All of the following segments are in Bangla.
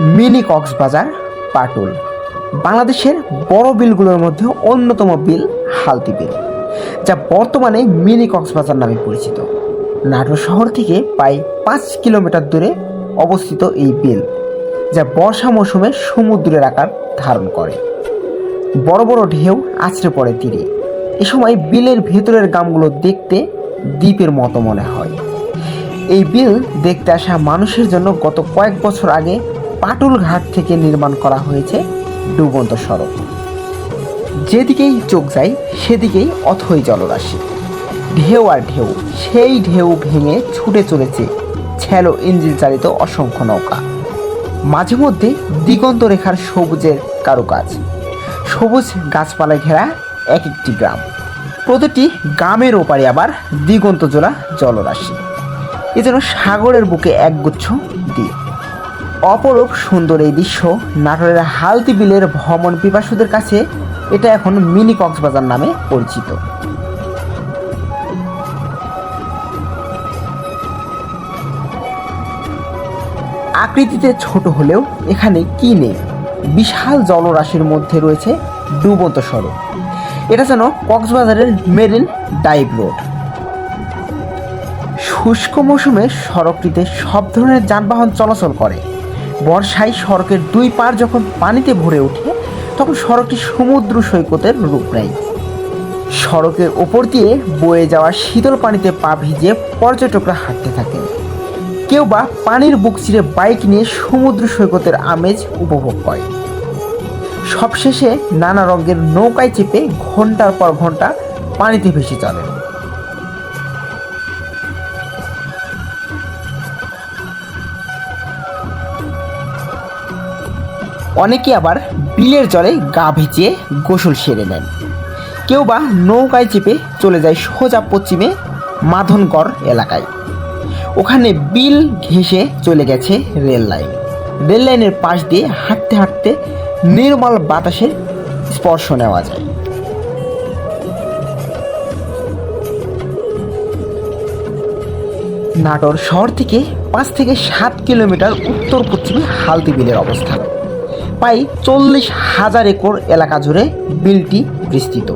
মিনি কক্সবাজার, পাটুল। বাংলাদেশের বড় বিলগুলোর মধ্যে অন্যতম বিল হালতি বিল, যা বর্তমানে মিনি কক্সবাজার নামে পরিচিত। নাটোর শহর থেকে প্রায় পাঁচ কিলোমিটার দূরে অবস্থিত এই বিল, যা বর্ষা মৌসুমে সমুদ্রের আকার ধারণ করে। বড় বড় ঢেউ আছড়ে পড়ে তীরে। এ সময় বিলের ভেতরের গ্রামগুলো দেখতে দ্বীপের মতো মনে হয়। এই বিল দেখতে আসা মানুষের জন্য গত কয়েক বছর আগে পাটুল ঘাট থেকে নির্মাণ করা হয়েছে ডুবন্ত সড়ক। যেদিকেই চোখ যায়, সেদিকেই অথই জলরাশি। ঢেউ আর ঢেউ, সেই ঢেউ ভেঙে ছুটে চলেছে ছ্যালো ইঞ্জিন চালিত অসংখ্য নৌকা। মাঝে মধ্যে দিগন্ত রেখার সবুজের কারুকাজ। সবুজ গাছপালায় ঘেরা এক একটি গ্রাম। প্রতিটি গ্রামের ওপারে আবার দিগন্ত জোড়া জলরাশি। এ যেন সাগরের বুকে একগুচ্ছ দ্বীপ। অপরূপ সুন্দর এই দৃশ্য। নাটোরের হালতি বিলের ভ্রমণ পিপাসুদের কাছে এটা এখন মিনি কক্সবাজার নামে পরিচিত। আকৃতিতে ছোট হলেও এখানে কি নেই? বিশাল জলরাশির মধ্যে রয়েছে ডুবন্ত সড়ক। এটা যেন কক্সবাজারের মেরিন ডাইভ রোড। শুষ্ক মৌসুমে সড়কটিতে সব ধরনের যানবাহন চলাচল করে। বর্ষায় সড়কের দুই পার যখন পানিতে ভরে ওঠে, তখন সড়কটি সমুদ্র সৈকতের রূপ নেয়। সড়কের ওপর দিয়ে বয়ে যাওয়া শীতল পানিতে পা ভিজে পর্যটকরা হাঁটতে থাকেন কেউ বা পানির বুক চিরে বাইক নিয়ে সমুদ্র সৈকতের আমেজ উপভোগ করে। সবশেষে নানা রঙের নৌকায় চেপে ঘণ্টার পর ঘণ্টা পানিতে ভেসে চলেন অনেকে আবার বিলের জলে গা ভিজিয়ে গোসল সেরে নেন। কেউ বা নৌকায় চেপে চলে যায় সোজা পশ্চিমে মাধনগড় এলাকায়। ওখানে বিল ঘেঁষে চলে গেছে রেল লাইন। রেল লাইনের পাশ দিয়ে হাঁটতে হাঁটতে নির্মল বাতাসের স্পর্শ নেওয়া যায়। নাটোর শহর থেকে পাঁচ থেকে সাত কিলোমিটার উত্তর পশ্চিমে হালদি বিলের অবস্থান। প্রায় চল্লিশ হাজার একর এলাকা জুড়ে বিলটি বিস্তৃত।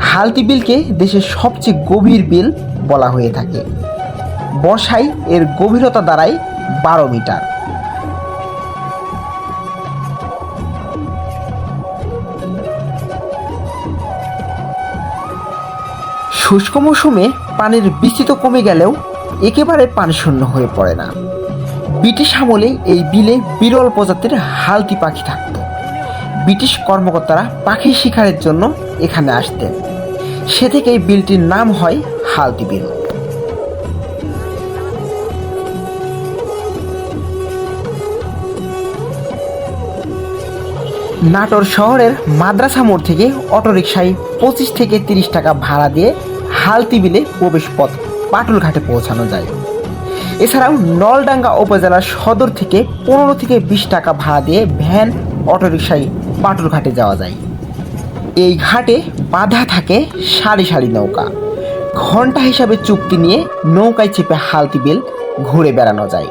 হালতি বিলকে দেশের সবচেয়ে গভীর বিল বলা হয়ে থাকে। বর্ষায় এর গভীরতা দাঁড়ায় বারো মিটার। শুষ্ক মৌসুমে পানির বিস্তৃত কমে গেলেও একেবারে পানি শূন্য হয়ে পড়ে না। ব্রিটিশ আমলে এই বিলে বিরল প্রজাতির হালতি পাখি থাকত। ব্রিটিশ কর্মকর্তারা পাখি শিকারের জন্য এখানে আসতেন। সে থেকে এই বিলটির নাম হয় হালতি বিল। নাটোর শহরের মাদ্রাসা মোড় থেকে অটোরিকশায় পঁচিশ থেকে তিরিশ টাকা ভাড়া দিয়ে হালতি বিলে প্রবেশ পথ পাটুল ঘাটে পৌঁছানো যায়। এছাড়াও নলডাঙ্গা উপজেলার সদর থেকে পনেরো থেকে বিশ টাকা ভাড়া দিয়ে ভ্যান, অটোরিকশায় পাটুল ঘাটে যাওয়া যায়। এই ঘাটে বাধা থাকে সারি সারি নৌকা। ঘণ্টা হিসাবে চুক্তি নিয়ে নৌকায় চেপে হালতি বেল ঘুরে বেড়ানো যায়।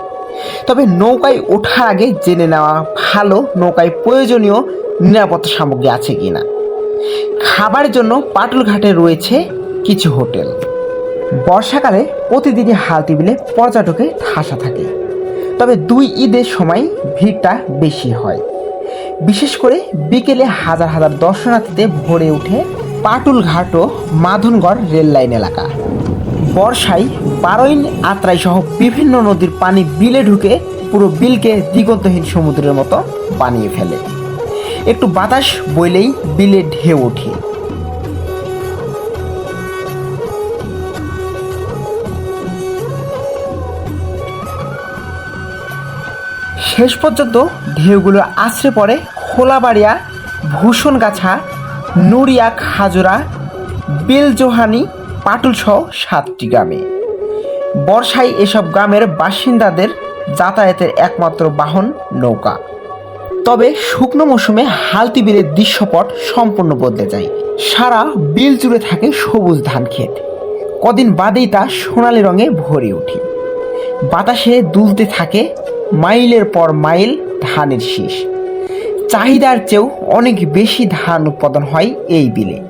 তবে নৌকায় ওঠার আগে জেনে নেওয়া ভালো নৌকায় প্রয়োজনীয় নিরাপত্তা সামগ্রী আছে কিনা। খাবারের জন্য পাটুল ঘাটে রয়েছে কিছু হোটেল। বর্ষাকালে প্রতিদিনই হালতি বিলে পর্যটকের ঠাসা থাকে। তবে দুই ঈদের সময় ভিড়টা বেশি হয়। বিশেষ করে বিকেলে হাজার হাজার দর্শনার্থীতে ভরে ওঠে পাটুল ঘাট ও মাধনগড় রেল লাইন এলাকা। বর্ষায় বারোইন আত্রাই সহ বিভিন্ন নদীর পানি বিলে ঢুকে পুরো বিলকে দিগন্তহীন সমুদ্রের মতো বানিয়ে ফেলে। একটু বাতাস বইলেই বিলে ঢেউ ওঠে। শেষ পর্যন্ত ঢেউগুলো আছড়ে পড়ে খোলাবাড়িয়া, ভূষণগাছা নুরিয়া খাজুরা বেলজোহানি পাটুল সহ সাতটি গ্রামে। বর্ষায় এসব গ্রামের বাসিন্দাদের যাতায়াতের একমাত্র বাহন নৌকা। তবে শুকনো মৌসুমে হালতি বিলের দৃশ্যপট সম্পূর্ণ বদলে যায়। সারা বিল জুড়ে থাকে সবুজ ধান ক্ষেত কদিন বাদেই তা সোনালি রঙে ভরে ওঠে। বাতাসে দুলতে থাকে, মাইলের পর মাইল ধানের শীষ। চাহিদার চেয়েও অনেক বেশি ধান উৎপাদন হয় এই বিলে।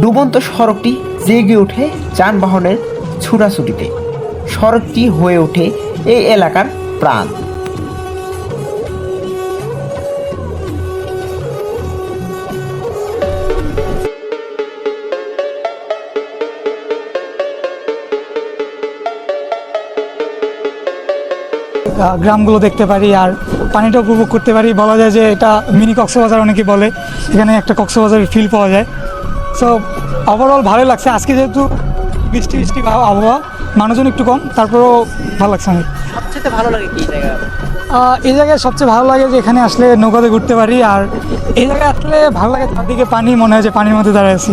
ডুবন্ত সড়কটি জেগে ওঠে যানবাহনের ছুটাছুটিতে। সড়কটি হয়ে ওঠে এই এলাকার প্রাণ। গ্রামগুলো দেখতে পারি আর পানিটা উপভোগ করতে পারি। বলা যায় যে এটা মিনি কক্সবাজার অনেকে বলে এখানে একটা কক্সবাজারের ফিল পাওয়া যায়। সো ওভারঅল ভালোই লাগছে। আজকে যেহেতু বৃষ্টি বৃষ্টি আবহাওয়া মানুষজন একটু কম তারপরেও ভালো লাগছে অনেক। সবচেয়ে ভালো লাগে কি জায়গা? এই জায়গায় সবচেয়ে ভালো লাগে যে এখানে আসলে নৌকাতে ঘুরতে পারি আর এই জায়গায় আসলে ভালো লাগে চারদিকে পানি মনে হয় যে পানির মধ্যে দাঁড়িয়ে আছি।